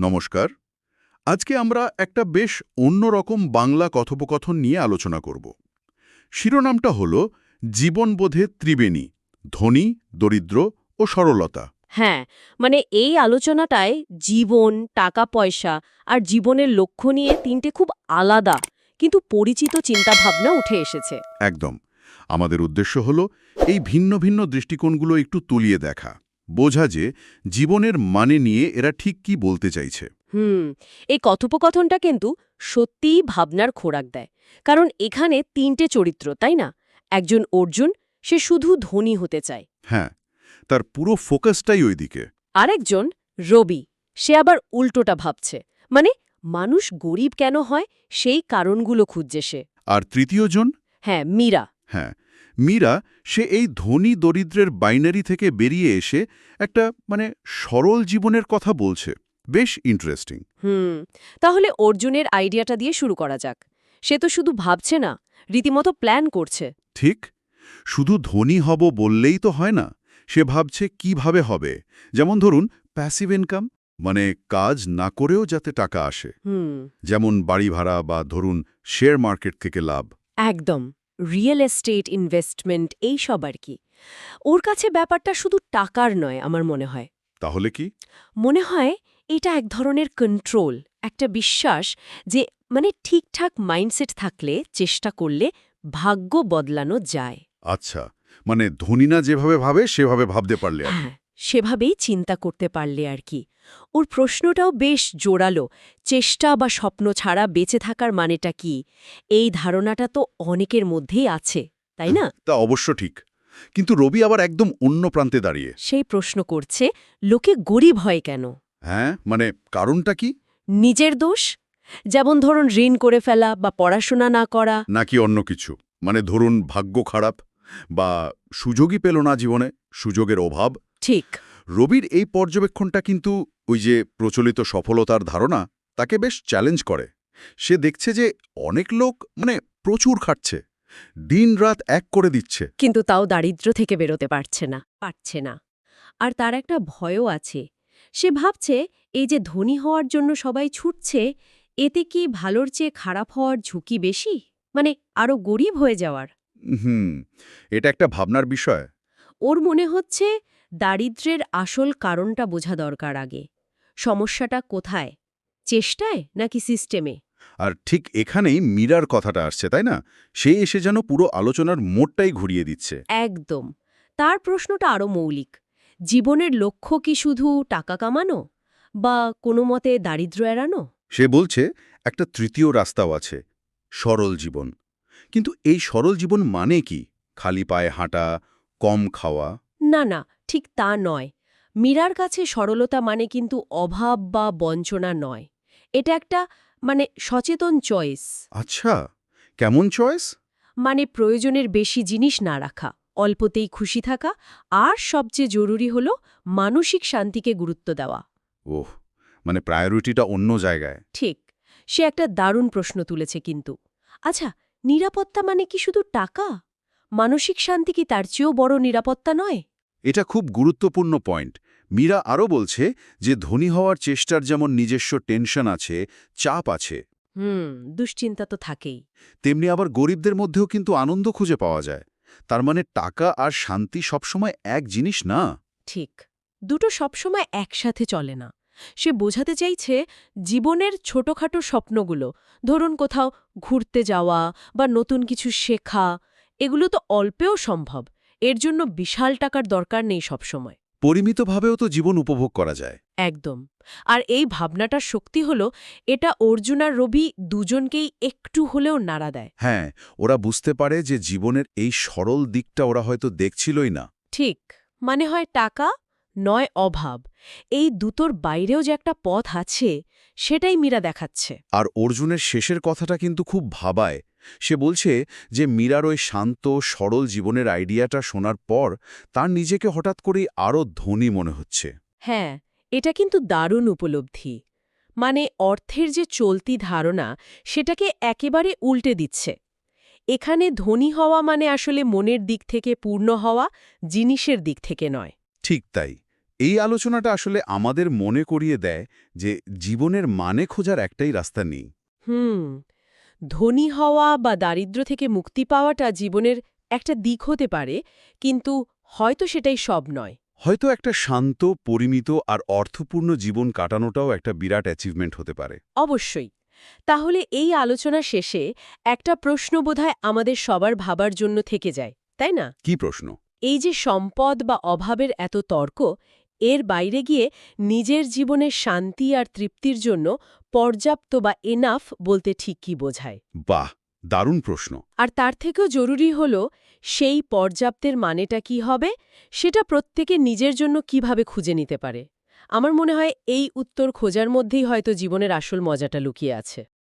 নমস্কার। আজকে আমরা একটা বেশ অন্যরকম বাংলা কথোপকথন নিয়ে আলোচনা করব। শিরোনামটা হল জীবনবোধে ত্রিবেণী ধনী দরিদ্র ও সরলতা। হ্যাঁ মানে এই আলোচনাটায় জীবন টাকা পয়সা আর জীবনের লক্ষ্য নিয়ে তিনটে খুব আলাদা কিন্তু পরিচিত চিন্তাভাবনা উঠে এসেছে। একদম। আমাদের উদ্দেশ্য হল এই ভিন্ন ভিন্ন দৃষ্টিকোণগুলো একটু তুলিয়ে দেখা। বোঝা যে জীবনের মানে নিয়ে এরা ঠিক কি বলতে চাইছে। হুম এই কথোপকথনটা কিন্তু সত্যিই ভাবনার খোরাক দেয়। কারণ এখানে তিনটে চরিত্র তাই না? একজন অর্জুন সে শুধু ধনী হতে চায়। হ্যাঁ তার পুরো ফোকাসটাই ওইদিকে। আরেকজন রবি সে আবার উল্টোটা ভাবছে। মানে মানুষ গরিব কেন হয়? সেই কারণগুলো খুঁজছে সে। আর তৃতীয় তৃতীয়জন? হ্যাঁ মীরা। হ্যাঁ মীরা সে এই ধনী দরিদ্রের বাইনারি থেকে বেরিয়ে এসে একটা মানে সরল জীবনের কথা বলছে। বেশ ইন্টারেস্টিং হুম তাহলে অর্জুনের আইডিয়াটা দিয়ে শুরু করা যাক। সে তো শুধু ভাবছে না রীতিমতো প্ল্যান করছে। ঠিক। শুধু ধনী হব বললেই তো হয় না সে ভাবছে কীভাবে হবে। যেমন ধরুন প্যাসিভ ইনকাম মানে কাজ না করেও যাতে টাকা আসে। যেমন বাড়ি ভাড়া বা ধরুন শেয়ার মার্কেট থেকে লাভ। একদম। রিয়েল এস্টেট ইনভেস্টমেন্ট এই সব আর কি। ওর কাছে ব্যাপারটা শুধু টাকার নয় আমার মনে হয়। তাহলে কি? মনে হয় এটা এক ধরনের কন্ট্রোল একটা বিশ্বাস যে মানে ঠিকঠাক মাইন্ডসেট থাকলে চেষ্টা করলে ভাগ্য বদলানো যায়। আচ্ছা মানে ধনীনা যেভাবে ভাবে সেভাবে ভাবতে পারলে হ্যাঁ। সেভাবেই চিন্তা করতে পারলে আর কি। ওর প্রশ্নটাও বেশ জোরালো চেষ্টা বা স্বপ্ন ছাড়া বেঁচে থাকার মানেটা কি? এই ধারণাটা তো অনেকের মধ্যেই আছে তাই না? তা অবশ্য ঠিক। কিন্তু রবি আবার একদম অন্য প্রান্তে দাঁড়িয়ে। সেই প্রশ্ন করছে লোকে গরিব হয় কেন? হ্যাঁ মানে কারণটা কি? নিজের দোষ? যেমন ধরুন ঋণ করে ফেলা বা পড়াশোনা না করা। নাকি অন্য কিছু? মানে ধরুন ভাগ্য খারাপ বা সুযোগই পেল না জীবনে সুযোগের অভাব। ঠিক। রবির এই পর্যবেক্ষণটা কিন্তু ওই যে প্রচলিত সফলতার ধারণা তাকে বেশ চ্যালেঞ্জ করে। সে দেখছে যে অনেক লোক মানে প্রচুর খাটছে দিন রাত এক করে দিচ্ছে। কিন্তু তাও দারিদ্র থেকে বেরোতে পারছে না পারছে না। আর তার একটা ভয়ও আছে সে ভাবছে এই যে ধনী হওয়ার জন্য সবাই ছুটছে এতে কি ভালোর চেয়ে খারাপ হওয়ার ঝুঁকি বেশি? মানে আরও গরিব হয়ে যাওয়ার। হুম এটা একটা ভাবনার বিষয়। ওর মনে হচ্ছে দারিদ্র্যের আসল কারণটা বোঝা দরকার আগে। সমস্যাটা কোথায়? চেষ্টায় নাকি সিস্টেমে আর ঠিক এখানেই মীরার কথাটা আসছে তাই না? সে এসে যেন পুরো আলোচনার মোড়টাই ঘুরিয়ে দিচ্ছে। একদম। তার প্রশ্নটা আরও মৌলিক। জীবনের লক্ষ্য কি শুধু টাকা কামানো? বা কোনো মতে দারিদ্র্য এড়ানো? সে বলছে একটা তৃতীয় রাস্তাও আছে সরল জীবন। কিন্তু এই সরল জীবন মানে কি? খালি পায়ে হাঁটা কম খাওয়া? না না ঠিক তা নয়। মীরার কাছে সরলতা মানে কিন্তু অভাব বা বঞ্চনা নয়। এটা একটা মানে সচেতন চয়েস। আচ্ছা কেমন চয়েস? মানে প্রয়োজনের বেশি জিনিস না রাখা অল্পতেই খুশি থাকা আর সবচেয়ে জরুরি হল মানসিক শান্তিকে গুরুত্ব দেওয়া। ওহ মানে প্রায়োরিটিটা অন্য জায়গায়। ঠিক সে একটা দারুণ প্রশ্ন তুলেছে কিন্তু। আচ্ছা নিরাপত্তা মানে কি শুধু টাকা? মানসিক শান্তি কি তার চেয়েও বড় নিরাপত্তা নয়? এটা খুব গুরুত্বপূর্ণ পয়েন্ট। মীরা আরও বলছে যে ধনী হওয়ার চেষ্টার যেমন নিজস্ব টেনশন আছে চাপ আছে। হুম দুশ্চিন্তা তো থাকেই। তেমনি আবার গরিবদের মধ্যেও কিন্তু আনন্দ খুঁজে পাওয়া যায়। তার মানে টাকা আর শান্তি সবসময় এক জিনিস না? ঠিক। দুটো সবসময় একসাথে চলে না। সে বোঝাতে চাইছে জীবনের ছোটখাটো স্বপ্নগুলো ধরুন কোথাও ঘুরতে যাওয়া বা নতুন কিছু শেখা এগুলো তো অল্পেও সম্ভব। এর জন্য বিশাল টাকার দরকার নেই সবসময়। পরিমিতভাবেও তো জীবন উপভোগ করা যায়। একদম। আর এই ভাবনাটার শক্তি হল এটা অর্জুন আর রবি দুজনকেই একটু হলেও নাড়া দেয়। হ্যাঁ ওরা বুঝতে পারে যে জীবনের এই সরল দিকটা ওরা হয়তো দেখছিলই না। ঠিক মানে হয় টাকা নয় অভাব। এই দুটোর বাইরেও যে একটা পথ আছে সেটাই মীরা দেখাচ্ছে। আর অর্জুনের শেষের কথাটা কিন্তু খুব ভাবায়। সে বলছে যে মীরার ওই শান্ত সরল জীবনের আইডিয়াটা শোনার পর তার নিজেকে হঠাৎ করেই আরও ধনী মনে হচ্ছে। হ্যাঁ এটা কিন্তু দারুণ উপলব্ধি। মানে অর্থের যে চলতি ধারণা সেটাকে একেবারে উল্টে দিচ্ছে। এখানে ধনী হওয়া মানে আসলে মনের দিক থেকে পূর্ণ হওয়া জিনিসের দিক থেকে নয়। ঠিক তাই। এই আলোচনাটা আসলে আমাদের মনে করিয়ে দেয় যে জীবনের মানে খোঁজার একটাই রাস্তা নেই। হুম ধনী হওয়া বা দারিদ্র্য থেকে মুক্তি পাওয়াটা জীবনের একটা দিক হতে পারে কিন্তু হয়তো সেটাই সব নয়। হয়তো একটা শান্ত পরিমিত আর অর্থপূর্ণ জীবন কাটানোটাও একটা বিরাট অ্যাচিভমেন্ট হতে পারে। অবশ্যই। তাহলে এই আলোচনা শেষে একটা প্রশ্ন বোধহয় আমাদের সবার ভাবার জন্য থেকে যায় তাই না? কি প্রশ্ন? এই যে সম্পদ বা অভাবের এত তর্ক এর বাইরে গিয়ে নিজের জীবনের শান্তি আর তৃপ্তির জন্য পর্যাপ্ত বা এনাফ বলতে ঠিক কি বোঝায়? বাহ দারুণ প্রশ্ন। আর তার থেকেও জরুরি হল সেই পর্যাপ্তের মানেটা কি হবে? সেটা প্রত্যেকে নিজের জন্য কীভাবে খুঁজে নিতে পারে? আমার মনে হয় এই উত্তর খোঁজার মধ্যেই হয়তো জীবনের আসল মজাটা লুকিয়ে আছে।